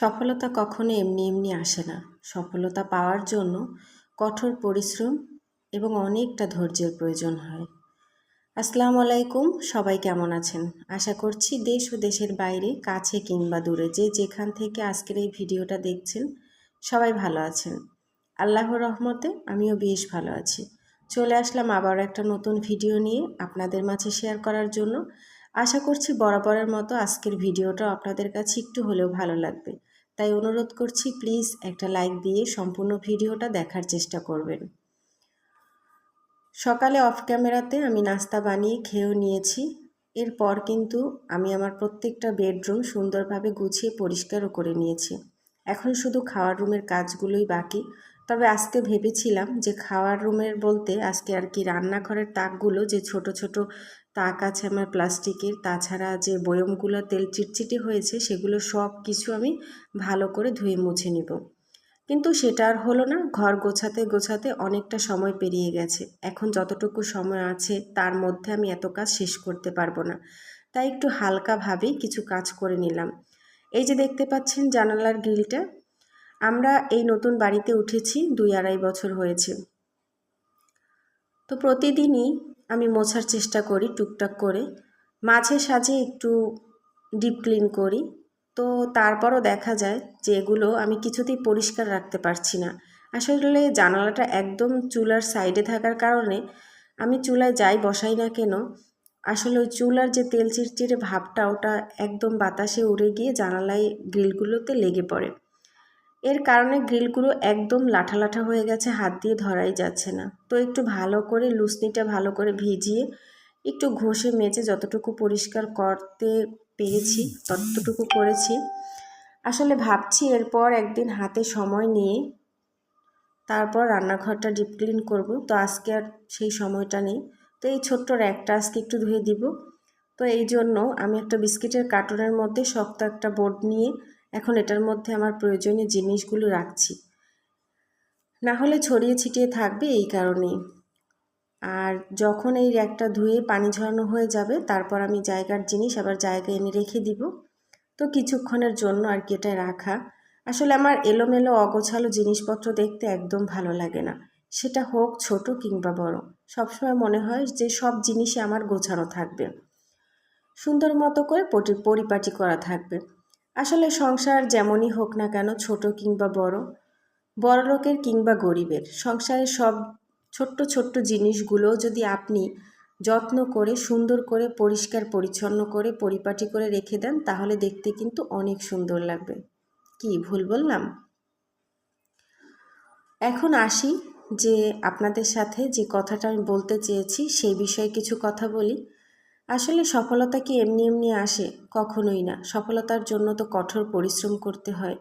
সফলতা কখনো এমনি এমনি আসে না। সফলতা পাওয়ার জন্য কঠোর পরিশ্রম এবং অনেকটা ধৈর্যের প্রয়োজন হয়। আসসালামু আলাইকুম, সবাই কেমন আছেন? আশা করছি দেশ ও দেশের বাইরে, কাছে কিংবা দূরে যে যেখান থেকে আজকের এই ভিডিওটা দেখছেন, সবাই ভালো আছেন। আল্লাহর রহমতে আমিও বেশ ভালো আছি। চলে আসলাম আবার একটা নতুন ভিডিও নিয়ে আপনাদের মাঝে শেয়ার করার জন্য। আশা করছি বরাবরের মতো আজকের ভিডিওটা আপনাদের কাছে একটু হলেও ভালো লাগবে। তাই অনুরোধ করছি প্লিজ একটা লাইক দিয়ে সম্পূর্ণ ভিডিওটা দেখার চেষ্টা করবেন। সকালে অফ ক্যামেরাতে আমি নাস্তা বানিয়ে খেয়েও নিয়েছি। এরপর কিন্তু আমি আমার প্রত্যেকটা বেডরুম সুন্দরভাবে গুছিয়ে পরিষ্কারও করে নিয়েছি। এখন শুধু খাওয়ার রুমের কাজগুলোই বাকি। তবে আজকে ভেবেছিলাম যে খাওয়ার রুমের বলতে আজকে আর কি রান্নাঘরের তাকগুলো, যে ছোট ছোট তাক আছে আমার প্লাস্টিকের, তাছাড়া যে বয়মগুলো তেল চিটচিটি হয়েছে, সেগুলো সব কিছু আমি ভালো করে ধুয়ে মুছে নিব। কিন্তু সেটা আর হলো না, ঘর গোছাতে গোছাতে অনেকটা সময় পেরিয়ে গেছে। এখন যতটুকু সময় আছে, তার মধ্যে আমি এত কাজ শেষ করতে পারব না। তাই একটু হালকাভাবেই কিছু কাজ করে নিলাম। এই যে দেখতে পাচ্ছেন জানালার গ্রিলটা আমরা এই নতুন বাড়িতে উঠেছি দুই আড়াই বছর হয়েছে। তো প্রতিদিনই আমি মোছার চেষ্টা করি টুকটাক করে। মাঝে সাঝে একটু ডিপ ক্লিন করি। তো তারপরও দেখা যায় যে এগুলো আমি কিছুতেই পরিষ্কার রাখতে পারছি না। আসলে জানালাটা একদম চুলার সাইডে থাকার কারণে আমি চুলায় যাই বসাই না কেন, আসলে ওই চুলার যে তেল চিরচিরে ভাবটা ওটা একদম বাতাসে উড়ে গিয়ে জানালায় গ্রিলগুলোতে লেগে পড়ে। এর কারণে গ্রিলগুলো একদম লাঠা লাঠা হয়ে গেছে, হাত দিয়ে ধরাই যাচ্ছে না। তো একটু ভালো করে লুসনিটা ভালো করে ভিজিয়ে একটু ঘষে মেজে যতটুকু পরিষ্কার করতে পেরেছি, ততটুকু করেছি। আসলে ভাবছি এরপর একদিন হাতে সময় নিয়ে তারপর রান্নাঘরটা ডিপ ক্লিন করব। তো আজকে আর সেই সময়টা নেই। তো এই ছোট্ট র্যাকটা আজকে একটু ধুয়ে দিব। তো এই জন্য আমি একটা বিস্কিটের কার্টুনের মধ্যে শক্ত একটা বোর্ড নিয়ে এখন এটার মধ্যে আমার প্রয়োজনীয় জিনিসগুলো রাখছি। না হলে ছড়িয়ে ছিটিয়ে থাকবে এই কারণেই। আর যখন এই র্যাকটা ধুয়ে পানি ঝরানো হয়ে যাবে, তারপর আমি জায়গার জিনিস আবার জায়গায় এনে রেখে দিব। তো কিছুক্ষণের জন্য আর কি এটা রাখা। আসলে আমার এলোমেলো অগোছালো জিনিসপত্র দেখতে একদম ভালো লাগে না। সেটা হোক ছোট কিংবা বড়। সবসময় মনে হয় যে সব জিনিসই আমার গোছানো থাকবে। সুন্দর মতো করে পরিপাটি করা থাকবে। আসলে সংসার যেমনই হোক না কেন ছোট কিংবা বড় বড় লোকের কিংবা গরিবের সংসারের সব ছোট্ট ছোট্ট জিনিসগুলো যদি আপনি যত্ন করে, সুন্দর করে, পরিষ্কার, পরিচ্ছন্ন করে, পরিপাটি করে রেখে দেন, তাহলে দেখতে কিন্তু অনেক সুন্দর লাগবে। কি ভুল বললাম? এখন আসি যে আপনাদের সাথে যে কথাটা আমি বলতে চেয়েছি, সেই বিষয়ে কিছু কথা বলি। আসলে সফলতা কি এমনি এমনি আসে? কখনোই না। সফলতার জন্য তো কঠোর পরিশ্রম করতে হয়।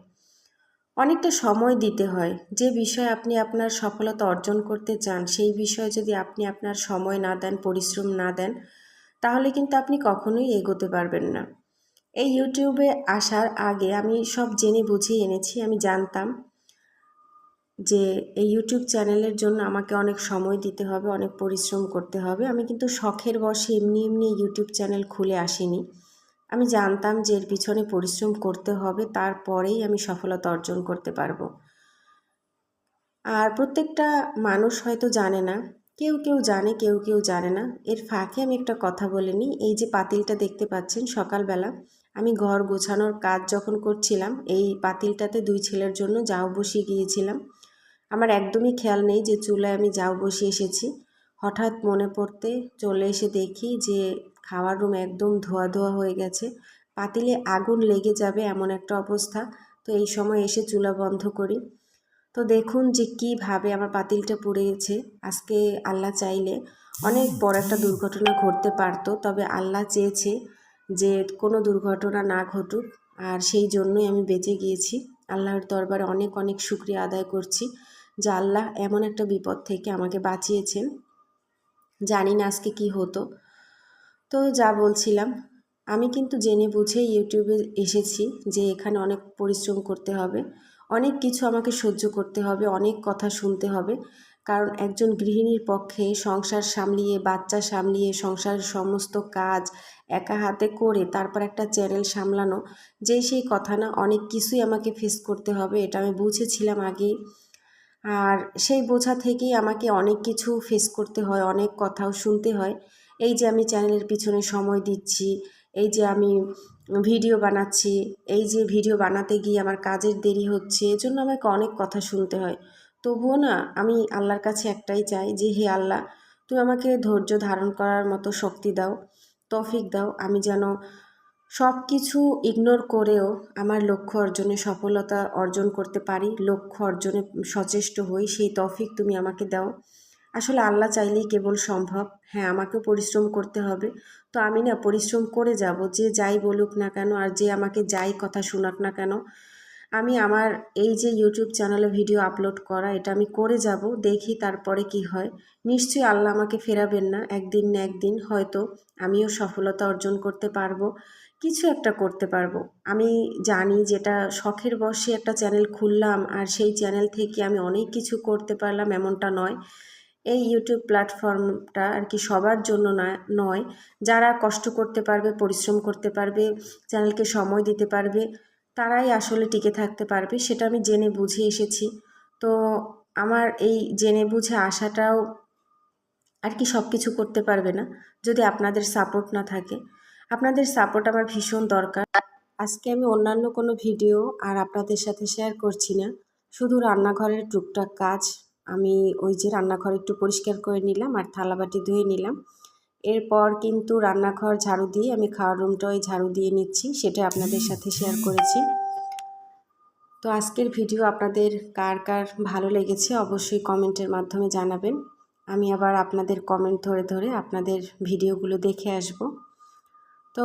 অনেকটা সময় দিতে হয়। যে বিষয়ে আপনি আপনার সফলতা অর্জন করতে চান, সেই বিষয়ে যদি আপনি আপনার সময় না দেন, পরিশ্রম না দেন, তাহলে কিন্তু আপনি কখনোই এগোতে পারবেন না। এই ইউটিউবে আসার আগে আমি সব জেনে বুঝে এনেছি, আমি জানতাম। যে এই ইউটিউব চ্যানেলের জন্য আমাকে অনেক সময় দিতে হবে, অনেক পরিশ্রম করতে হবে। আমি কিন্তু শখের বসে এমনি এমনি ইউটিউব চ্যানেল খুলে আসিনি। আমি জানতাম যে এর পিছনে পরিশ্রম করতে হবে, তারপরেই আমি সফলতা অর্জন করতে পারব। আর প্রত্যেকটা মানুষ হয়তো জানে না, কেউ কেউ জানে, কেউ কেউ জানে না। এর ফাঁকে আমি একটা কথা বলে নিই, এই যে পাতিলটা দেখতে পাচ্ছেন সকালবেলা, আমি ঘর গোছানোর কাজ যখন করছিলাম, এই পাতিলটাতে দুই ছেলের জন্য যাও বসিয়ে গিয়েছিলাম। আমার একদমই খেয়াল নেই যে চুলায় আমি যাও বসে এসেছি। হঠাৎ মনে পড়তে চলে এসে দেখি যে খাওয়ার রুম একদম ধোয়া ধোয়া হয়ে গেছে। পাতিলে আগুন লেগে যাবে এমন একটা অবস্থা। তো এই সময় এসে চুলা বন্ধ করি। তো দেখুন যে কীভাবে আমার পাতিলটা পুড়ে গেছে। আজকে আল্লাহ চাইলে অনেক বড় একটা দুর্ঘটনা ঘটতে পারতো, তবে আল্লাহ চেয়েছে যে কোনো দুর্ঘটনা না ঘটুক। আর সেই জন্যই আমি বেঁচে গিয়েছি। আল্লাহর দরবারে অনেক অনেক শুক্রিয়া আদায় করছি। যে আল্লাহ এমন একটা বিপদ থেকে আমাকে বাঁচিয়েছেন। জানি না আজকে কি হতো। তো যা বলছিলাম, আমি কিন্তু জেনে বুঝে ইউটিউবে এসেছি যে এখানে অনেক পরিশ্রম করতে হবে, অনেক কিছু আমাকে সহ্য করতে হবে, অনেক কথা শুনতে হবে। কারণ একজন গৃহিণীর পক্ষে সংসার সামলিয়ে, বাচ্চা সামলিয়ে, সংসারের সমস্ত কাজ একা হাতে করে তারপর একটা চ্যানেল সামলানো যেই সেই কথা না, অনেক কিছুই আমাকে ফেস করতে হবে, এটা আমি বুঝেছিলাম আগেই। আর সেই বোঝা থেকেই আমাকে অনেক কিছু ফেস করতে হয়, অনেক কথাও শুনতে হয়। এই যে আমি চ্যানেলের পিছনে সময় দিচ্ছি, এই যে আমি ভিডিও বানাচ্ছি, এই যে ভিডিও বানাতে গিয়ে আমার কাজের দেরি হচ্ছে, এজন্য আমাকে অনেক কথা শুনতে হয়। তবুও না, আমি আল্লাহর কাছে একটাই চাই যে, হে আল্লাহ, তুমি আমাকে ধৈর্য ধারণ করার মতো শক্তি দাও, তৌফিক দাও, আমি যেন সব কিছু ইগনোর করেও আমার লক্ষ্য অর্জনে সফলতা অর্জন করতে পারি, লক্ষ্য অর্জনে সচেষ্ট হই, সেই তফিক তুমি আমাকে দাও। আসলে আল্লাহ চাইলেই কেবল সম্ভব। হ্যাঁ আমাকেও পরিশ্রম করতে হবে। তো আমি না পরিশ্রম করে যাব, যে যাই বলুক না কেন আর যে আমাকে যাই কথা শোনাক না কেন। আমি আমার এই যে ইউটিউব চ্যানেলে ভিডিও আপলোড করা, এটা আমি করে যাব, দেখি তারপরে কি হয়। নিশ্চয়ই আল্লাহ আমাকে ফেরাবেন না, একদিন না একদিন হয়তো আমিও সফলতা অর্জন করতে পারব। কিছু একটা করতে পারব। আমি জানি যেটা শখের বসে একটা চ্যানেল খুললাম আর সেই চ্যানেল থেকে আমি অনেক কিছু করতে পারলাম, এমনটা নয়। এই ইউটিউব প্ল্যাটফর্মটা আর কি সবার জন্য নয়। যারা কষ্ট করতে পারবে, পরিশ্রম করতে পারবে চ্যানেলকে সময় দিতে পারবে, তারাই আসলে টিকে থাকতে পারবে, সেটা আমি জেনে বুঝে এসেছি। তো আমার এই জেনে বুঝে আসাটাও আর কি সব কিছু করতে পারবে না, যদি আপনাদের সাপোর্ট না থাকে। আপনাদের সাপোর্ট আমার ভীষণ দরকার। আজকে আমি অন্যান্য কোনো ভিডিও আর আপনাদের সাথে শেয়ার করছি না। শুধু রান্নাঘরের টুকটাক কাজ। আমি ওই যে রান্নাঘর একটু পরিষ্কার করে নিলাম আর থালাবাটি ধুয়ে নিলাম। এরপর কিন্তু রান্নাঘর ঝাড়ু দিয়ে আমি খাওয়ার রুমটা ওই ঝাড়ু দিয়ে নিচ্ছি, সেটা আপনাদের সাথে শেয়ার করেছি। তো আজকের ভিডিও আপনাদের কার কার ভালো লেগেছে অবশ্যই কমেন্টের মাধ্যমে জানাবেন। আমি আবার আপনাদের কমেন্ট ধরে ধরে আপনাদের ভিডিওগুলো দেখে আসব। তো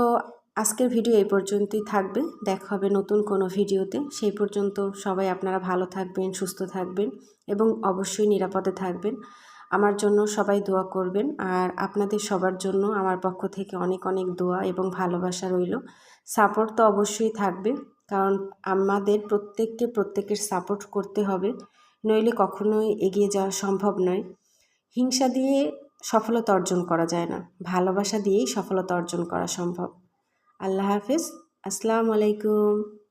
আজকের ভিডিও এই পর্যন্তই থাকবে। দেখা হবে নতুন কোনো ভিডিওতে। সেই পর্যন্ত সবাই আপনারা ভালো থাকবেন, সুস্থ থাকবেন এবং অবশ্যই নিরাপদে থাকবেন। আমার জন্য সবাই দোয়া করবেন আর আপনাদের সবার জন্য আমার পক্ষ থেকে অনেক অনেক দোয়া এবং ভালোবাসা রইল। সাপোর্ট তো অবশ্যই থাকবে কারণ আমাদের প্রত্যেককে প্রত্যেকের সাপোর্ট করতে হবে। নইলে কখনোই এগিয়ে যাওয়া সম্ভব নয়। হিংসা দিয়ে সফলতা অর্জন করা যায় না। ভালোবাসা দিয়েই সফলতা অর্জন করা সম্ভব। আল্লাহ হাফিজ। আসসালামু আলাইকুম।